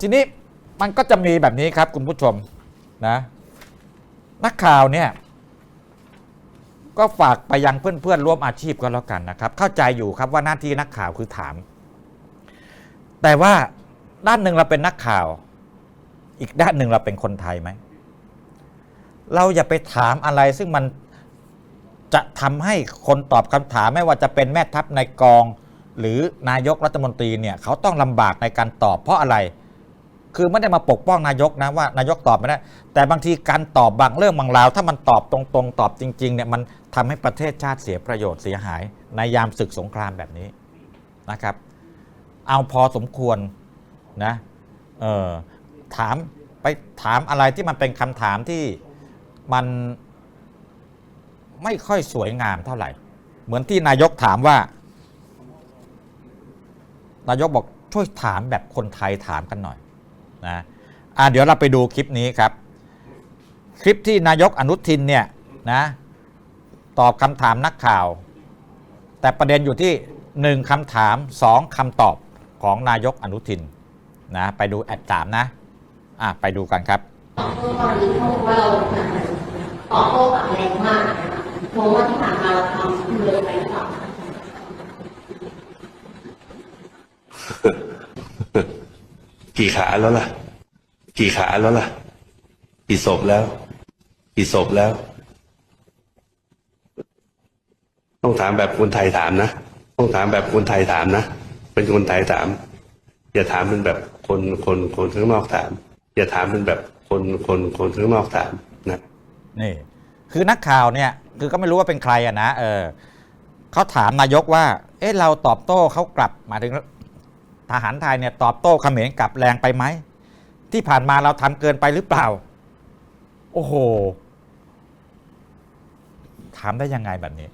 ทีนี้มันก็จะมีแบบนี้ครับคุณผู้ชมนะนักข่าวเนี่ยก็ฝากไปยังเพื่อนๆร่วมอาชีพก็แล้วกันนะครับ เข้าใจอยู่ครับว่าหน้าที่นักข่าวคือถาม แต่ว่าด้านหนึ่งเราเป็นนักข่าว อีกด้านหนึ่งเราเป็นคนไทยไหมเราอย่าไปถามอะไรซึ่งมันจะทำให้คนตอบคำถามไม่ว่าจะเป็นแม่ทัพในกอง หรือนายกรัฐมนตรีเนี่ยเขาต้องลำบากในการตอบเพราะอะไร คือไม่ได้มาปกป้องนายกนะว่านายกตอบไม่ได้ แต่บางทีการตอบบางเรื่องบางราว ถ้ามันตอบตรงๆ ตอบจริงๆเนี่ยมันทำให้ประเทศชาติเสียประโยชน์เสียหาย ในยามศึกสงครามแบบนี้นะครับ เอาพอสมควรนะเออถามไปถามอะไรที่มันเป็นคำถามที่มันไม่ค่อยสวยงามเท่าไหร่ เหมือนที่นายกถามว่า นายกบอกช่วยถามแบบคนไทยถามกันหน่อย นะอะเดี๋ยวเราไปดูคลิปนี้ครับ คลิปที่นายกอนุทินเนี่ยนะตอบคำถามนักข่าว แต่ประเด็นอยู่ที่หนึ่งคำถามสองคำตอบของนายกอนุทินนะไปดูแอดสามนะอะไปดูกันครับตอบโต้ตอนนี้เขาบอกว่าเราตอบโต้กับแรงมากนะคะมองว่าที่ผ่านมาเราทำเลยไปหรือเปล่า กี่ขาแล้วล่ะ กี่ขาแล้วล่ะ กี่ศพแล้ว กี่ศพแล้ว ต้องถามแบบคนไทยถามนะ ต้องถามแบบคนไทยถามนะ เป็นคนไทยถาม อย่าถามเป็นแบบคนคนคนข้างนอกถาม อย่าถามเป็นแบบคนคนคนข้างนอกถามนะนี่คือนักข่าวเนี่ยคือก็ไม่รู้ว่าเป็นใครอะนะเออเขาถามนายกว่า เอ๊ะเราตอบโต้เขากลับหมายถึง ทหารไทยเนี่ยตอบโต้เขมรกลับแรงไปไหม ที่ผ่านมาเราทำเกินไปหรือเปล่า โอ้โห ถามได้ยังไงแบบนี้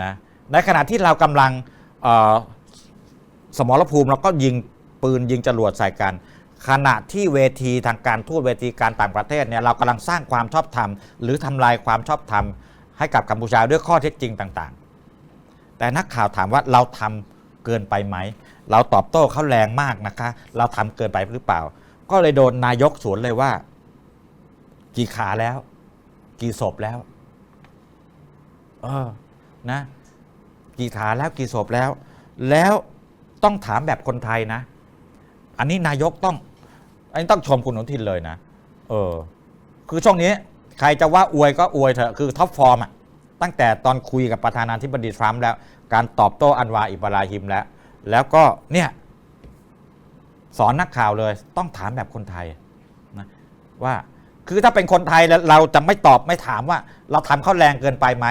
นะในขณะที่เรากำลังเอ่อสมรภูมิเราก็ยิงปืนยิงจรวดใส่กัน ขณะที่เวทีทางการทูตเวทีการต่างประเทศเนี่ยเรากำลังสร้างความชอบธรรม หรือทำลายความชอบธรรมให้กับกัมพูชาด้วยข้อเท็จจริงต่าง ๆ แต่นักข่าวถามว่าเราทำ เกินไปไหม เราตอบโต้เขาแรงมากนะคะ เราทำเกินไปหรือเปล่า ก็เลยโดนนายกสวนเลยว่า กี่ขาแล้ว กี่ศพแล้วเออนะ กี่ขาแล้วกี่ศพแล้ว แล้วต้องถามแบบคนไทยนะ อันนี้นายกต้อง อันนี้ต้องชมคุณอนุทินเลยนะ เออ คือช่วงนี้ ใครจะว่าอวยก็อวยเถอะ คือท็อปฟอร์มอะ ตั้งแต่ตอนคุยกับประธานาธิบดีทรัมป์แล้ว การตอบโต้อันวาอิบราฮิมแล้ว แล้วก็เนี่ยสอนนักข่าวเลยต้องถามแบบคนไทยนะว่าคือถ้าเป็นคนไทยเราจะไม่ตอบไม่ถามว่า เราทำเขาแรงเกินไปไหม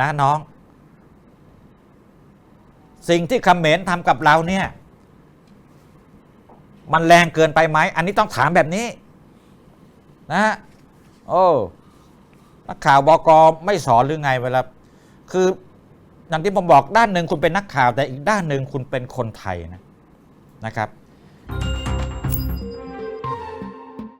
นะน้อง สิ่งที่คเมรทำกับเราเนี่ย มันแรงเกินไปไหม อันนี้ต้องถามแบบนี้ นะฮะโอ้ นักข่าวบอกไม่สอนหรือไงเวลาคืออย่างที่ผมบอกด้านหนึ่งคุณเป็นนักข่าวแต่อีกด้านหนึ่งคุณเป็นคนไทยนะนะครับ